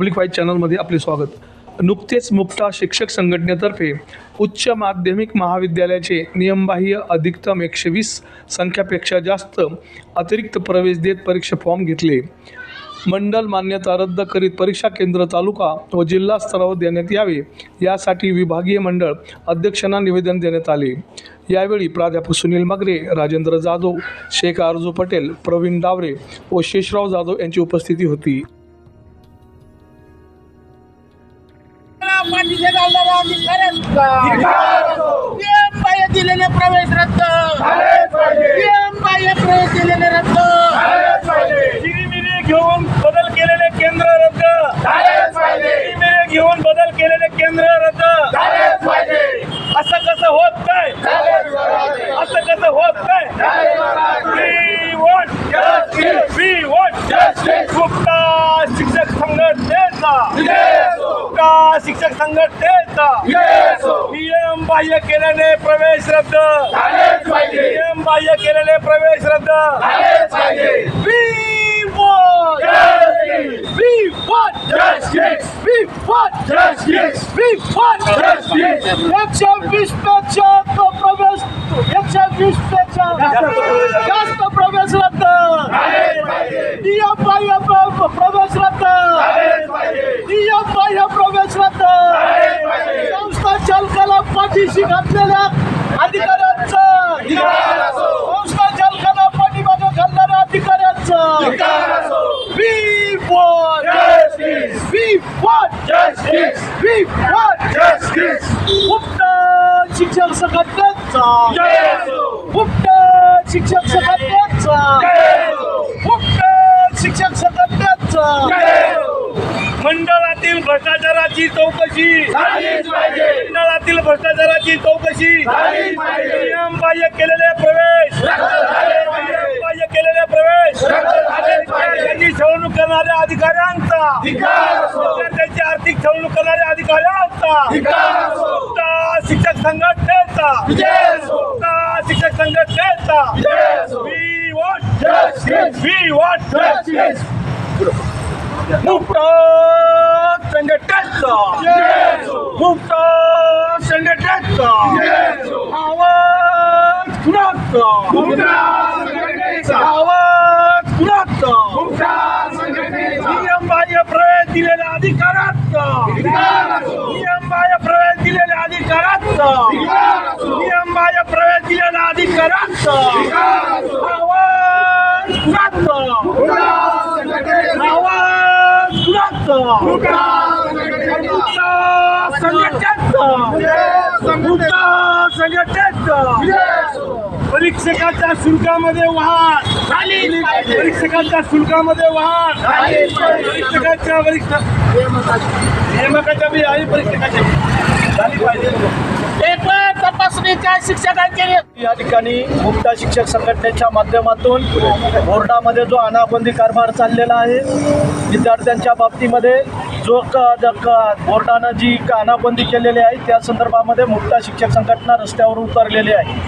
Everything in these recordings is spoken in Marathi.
पब्लिक वाईज चॅनलमध्ये आपले स्वागत. नुकतेच मुक्ता शिक्षक संघटनेतर्फे उच्च माध्यमिक महाविद्यालयाचे नियमबाह्य अधिकतम एकशे वीस संख्यापेक्षा जास्त अतिरिक्त प्रवेश देत परीक्षा फॉर्म घेतले. मंडल मान्यता रद्द करीत परीक्षा केंद्र तालुका व जिल्हा स्तरावर देण्यात यावे. यासाठी विभागीय मंडळ अध्यक्षांना निवेदन देण्यात आले. यावेळी प्राध्यापक सुनील मगरे राजेंद्र जाधव शेख आरजू पटेल प्रवीण डावरे व शेषराव जाधव यांची उपस्थिती होती. पाठीचे घालणारे आम्ही खरंच का? नियम बाह्य दिलेले प्रवेश रद्द. नियम बाह्य प्रवेश दिलेले रद्द. घेऊन बदल केलेले केंद्र रद्द. घेऊन बदल केलेले केंद्र रद्द. असं कसं होत नाही असं कसं होत नाही We want justice. We want justice. Mukta शिक्षक संघटनेचा मुक्ता शिक्षक संघटनेचा नियम बाह्य केल्याने प्रवेश रद्द. नियम बाह्य केलेले प्रवेश रद्द. एकशे वीसपेक्षा तो प्रवेश एकशे वीसपेक्षा जास्त प्रवेश रद्द नियम बाह्य प्र- प्रवेश रद्द नियम बाह्य प्रवेश रद्द संस्था चालकाला पाठीशी घातलेल्या अधिकाऱ्यांचं संस्था चालकाला पाठीमागे घालणाऱ्या अधिकाऱ्यांचं We want Justice. We want Justice. We want Justice. मुक्त शिक्षक संघटनेचा Yes. मुक्त शिक्षक संघटनेचा मुक्त शिक्षक संघटनेचा मंडळातील भ्रष्टाचाराची चौकशी. मंडळातील भ्रष्टाचाराची चौकशी. नियम बाह्य केलेले प्रवेश. नियम बाह्य केलेले प्रवेश. विद्यार्थ्यांची छळवणूक करणाऱ्या अधिकाऱ्यांचा विद्यार्थ्यांची आर्थिक छळवणूक करणाऱ्या अधिकाऱ्यांचा शिक्षक संघटनेचा. शिक्षक संघटनेचा. We want justice. We want justice. मुक्त संघटनेचा. मुक्त संघटनेचा. आवाज कुणाचा? आवाज कुणाचा? नियम बाह्य प्रवेश दिलेल्या अधिकाराचा. नियम बाह्य प्रवेश दिलेल्या अधिकाराचा. नियम बाह्य प्रवेश दिलेल्या अधिकाराचा आवाज कुणाचा आवाज कुणाचा मुक्त संघटनेचा मुक्त संघटनेचा परीक्षकाच्या शुल्कामध्ये वाढ परीक्षकाच्या शुल्कामध्ये वाढ परीक्षकाच्या वरिष्ठ नियमकाच्या बी आणि परीक्षकाच्या. झाली पाहिजे. काय शिक्षकांचे या ठिकाणी मुक्त शिक्षक संघटनेच्या माध्यमातून बोर्डामध्ये जो अनाबंदी कारभार चाललेला आहे विद्यार्थ्यांच्या बाबतीमध्ये जो क बोर्डानं जी अनाबंदी केलेली आहे त्या संदर्भामध्ये मुक्ता शिक्षक संघटना रस्त्यावर उतरलेली आहे.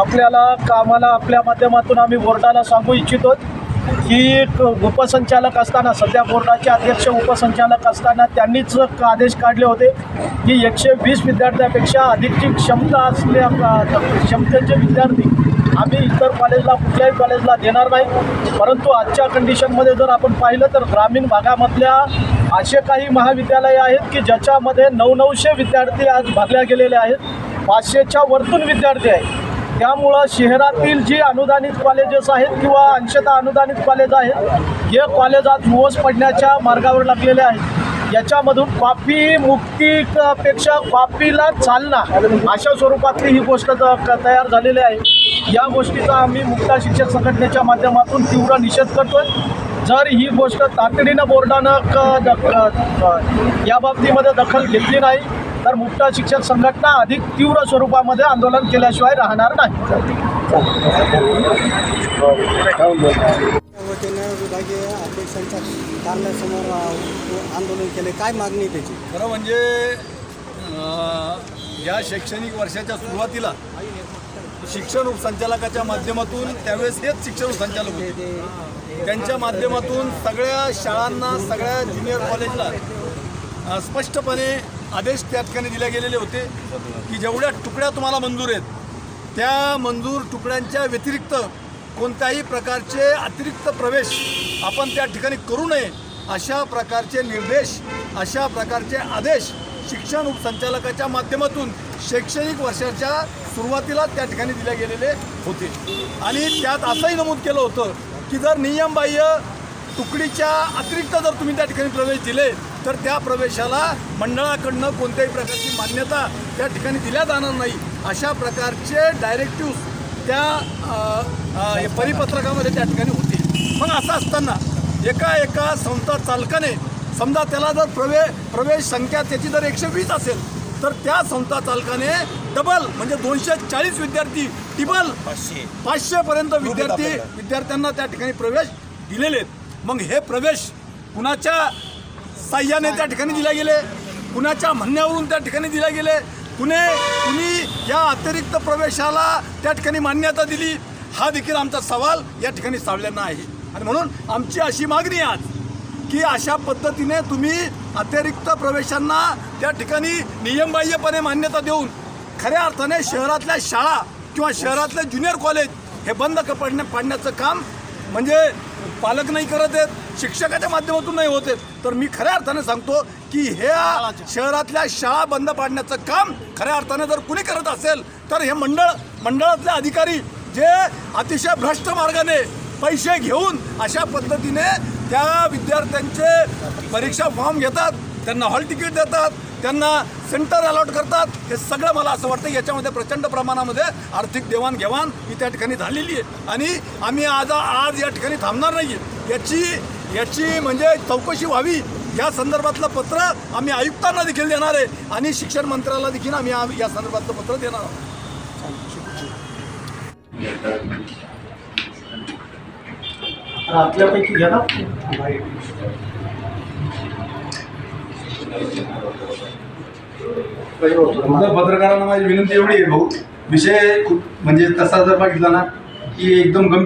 आपल्याला कामाला आपल्या माध्यमातून आम्ही बोर्डाला सांगू इच्छितो की क- उपसंचालक असताना सध्या बोर्डाचे अध्यक्ष उपसंचालक असताना त्यांनीच आदेश काढले होते की एकशे वीस विद्यार्थ्यापेक्षा अधिकची क्षमता असल्या क्षमतेचे विद्यार्थी आम्ही इतर कॉलेजला कुठल्याही कॉलेजला देणार नाही. परंतु आजच्या कंडिशनमध्ये जर आपण पाहिलं तर ग्रामीण भागामधल्या असे काही महाविद्यालये आहेत की ज्याच्यामध्ये नऊ नऊशे विद्यार्थी आज भरल्या गेलेले आहेत. पाचशेच्या वरतून विद्यार्थी आहेत. त्यामुळं शहरातील जी अनुदानित कॉलेजेस आहेत किंवा अंशतः अनुदानित कॉलेज आहेत हे कॉलेज आज ओस पडण्याच्या मार्गावर लागलेले आहेत याच्यामधून कॉपी मुक्तीपेक्षा कॉपीला चालना अशा स्वरूपातली ही गोष्ट क- तयार झालेली आहे. या गोष्टीचा आम्ही मुक्ता शिक्षक संघटनेच्या माध्यमातून तीव्र निषेध करतोय. जर ही गोष्ट तातडीनं बोर्डानं क द- या बाबतीमध्ये दखल घेतली नाही तर मुक्ता शिक्षक संघटना अधिक तीव्र स्वरूपामध्ये आंदोलन केल्याशिवाय राहणार नाही. वतीनं विभागीय अध्यक्षांच्या कार्यालयासमोर आंदोलन केले. काय मागणी त्याची? खरं म्हणजे या शैक्षणिक वर्षाच्या सुरुवातीला शिक्षण उपसंचालकाच्या माध्यमातून त्यावेळेस हेच शिक्षण संचालक होते. त्यांच्या माध्यमातून सगळ्या शाळांना सगळ्या ज्युनियर कॉलेजला स्पष्टपणे आदेश त्या ठिकाणी दिले गेलेले होते की जेवढ्या तुकड्या तुम्हाला मंजूर आहेत त्या मंजूर तुकड्यांच्या व्यतिरिक्त कोणत्याही प्रकारचे अतिरिक्त प्रवेश आपण त्या ठिकाणी करू नये अशा प्रकारचे निर्देश अशा प्रकारचे आदेश शिक्षण उपसंचालकाच्या माध्यमातून शैक्षणिक वर्षाच्या सुरुवातीला त्या ठिकाणी दिले गेलेले होते. आणि त्यात असंही नमूद केलं होतं की जर नियमबाह्य तुकडीच्या अतिरिक्त जर तुम्ही त्या ठिकाणी प्रवेश दिले तर त्या प्रवेशाला मंडळाकडनं कोणत्याही प्रकारची मान्यता त्या ठिकाणी दिल्या जाणार नाही. अशा प्रकारचे डायरेक्टिव्ह त्या परिपत्रकामध्ये त्या ठिकाणी होते. मग असं असताना एका एका संस्था चालकाने समजा त्याला जर प्रवे प्रवेश संख्या त्याची जर एकशे वीस असेल तर त्या संस्था चालकाने डबल म्हणजे दोनशे चाळीस विद्यार्थी टिबल पाचशे. पाचशेपर्यंत विद्यार्थी विद्यार्थ्यांना त्या ठिकाणी प्रवेश दिलेले आहेत. मग हे प्रवेश कुणाच्या साह्याने त्या ठिकाणी दिले गेले? कुणाच्या म्हणण्यावरून त्या ठिकाणी दिला गेले? कुणे कुणी या अतिरिक्त प्रवेशाला त्या ठिकाणी मान्यता दिली? हा देखील आमचा सवाल या ठिकाणी सावलेला आहे. आणि म्हणून आमची अशी मागणी आज की अशा पद्धतीने तुम्ही अतिरिक्त प्रवेशांना त्या ठिकाणी नियमबाह्यपणे मान्यता देऊन खऱ्या अर्थाने शहरातल्या शाळा किंवा शहरातले ज्युनियर कॉलेज हे बंद पडण्या पाडण्याचं काम म्हणजे पालक नाही करत आहेत शिक्षकाच्या माध्यमातून नाही होत आहेत. तर मी खऱ्या अर्थाने सांगतो की ह्या शहरातल्या शाळा बंद पाडण्याचं काम खऱ्या अर्थाने जर कुणी करत असेल तर हे मंडळ मंडळातले अधिकारी जे अतिशय भ्रष्ट मार्गाने पैसे घेऊन अशा पद्धतीने त्या विद्यार्थ्यांचे परीक्षा फॉर्म घेतात त्यांना हॉल तिकीट देतात त्यांना सेंटर अलॉट करतात. हे सगळं मला असं वाटतं याच्यामध्ये प्रचंड प्रमाणामध्ये आर्थिक देवाणघेवाण ही त्या ठिकाणी झालेली आहे. आणि आम्ही आज आज या ठिकाणी थांबणार नाही याची याची म्हणजे चौकशी व्हावी. या संदर्भातलं पत्र आम्ही आयुक्तांना देखील देणार आहे. आणि शिक्षण मंत्र्याला देखील आम्ही या संदर्भातलं पत्र देणार आहोत. आपल्यापैकी घ्या ना. पत्रकारांना माझी विनंती एवढी आहे भाऊ. विषय खूप म्हणजे तसा जर बघितला ना की एकदम गंभीर